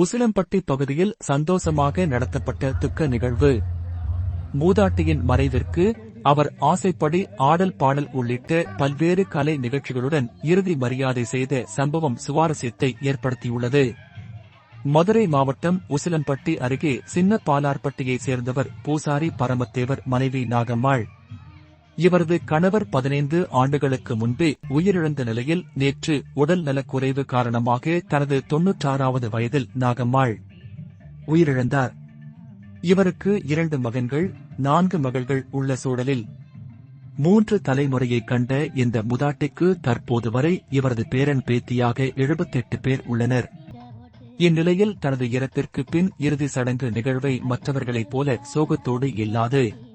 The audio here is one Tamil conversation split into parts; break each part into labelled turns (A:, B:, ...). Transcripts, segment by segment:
A: உசிலம்பட்டி பகுதியில் சந்தோஷமாக நடத்தப்பட்ட துக்க நிகழ்வு. மூதாட்டியின் மறைவிற்கு அவர் ஆசைப்படி ஆடல் பாடல் உள்ளிட்ட பல்வேறு கலை நிகழ்ச்சிகளுடன் இறுதி மரியாதை செய்த சம்பவம் சுவாரஸ்யத்தை ஏற்படுத்தியுள்ளது. மதுரை மாவட்டம் உசிலம்பட்டி அருகே சின்ன பாலார்பட்டியைச் சேர்ந்தவர் பூசாரி பரமத்தேவர் மனைவி நாகம்மாள். இவரது கணவர் பதினைந்து ஆண்டுகளுக்கு முன்பே உயிரிழந்த நிலையில் நேற்று உடல் நலக்குறைவு காரணமாக தனது தொன்னூற்றாறாவது வயதில் நாகம்மாள் உயிரிழந்தார். இவருக்கு இரண்டு மகன்கள் நான்கு மகள்கள் உள்ள சூழலில் மூன்று தலைமுறையைக் கண்ட இந்த முதாட்டிக்கு தற்போது வரை இவரது பேரன் பேத்தியாக எழுபத்தெட்டு பேர் உள்ளனர். இந்நிலையில் தனது இறத்திற்கு பின் இறுதி சடங்கு நிகழ்வை மற்றவர்களைப் போல சோகத்தோடு இல்லாது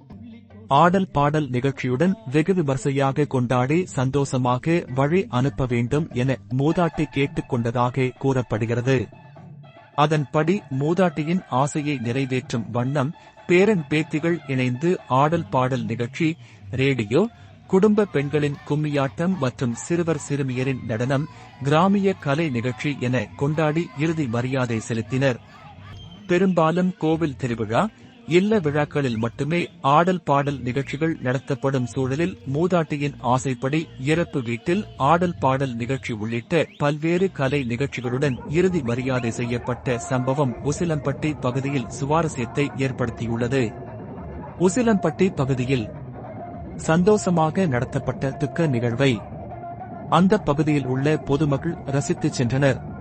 A: ஆடல் பாடல் நிகழ்ச்சியுடன் வெகு விமர்சையாக கொண்டாடி சந்தோஷமாக வழி அனுப்ப வேண்டும் என மூதாட்டி கேட்டுக் கொண்டதாக கூறப்படுகிறது. அதன்படி மூதாட்டியின் ஆசையை நிறைவேற்றும் வண்ணம் பேரன் பேத்திகள் இணைந்து ஆடல் பாடல் நிகழ்ச்சி ரேடியோ குடும்ப பெண்களின் கும்மியாட்டம் மற்றும் சிறுவர் சிறுமியரின் நடனம் கிராமிய கலை நிகழ்ச்சி என கொண்டாடி இறுதி மரியாதை செலுத்தினர். பெரும்பாலும் கோவில் திருவிழா இல்ல விழாக்களில் மட்டுமே ஆடல் பாடல் நிகழ்ச்சிகள் நடத்தப்படும் சூழலில் மூதாட்டியின் ஆசைப்படி இறப்பு வீட்டில் ஆடல் பாடல் நிகழ்ச்சி உள்ளிட்ட பல்வேறு கலை நிகழ்ச்சிகளுடன் இறுதி மரியாதை செய்யப்பட்ட சம்பவம் உசிலம்பட்டி பகுதியில் சுவாரஸ்யத்தை ஏற்படுத்தியுள்ளது. உசிலம்பட்டி பகுதியில் சந்தோஷமாக நடத்தப்பட்ட துக்க நிகழ்வை அந்த பகுதியில் உள்ள பொதுமக்கள் ரசித்துச் சென்றனர்.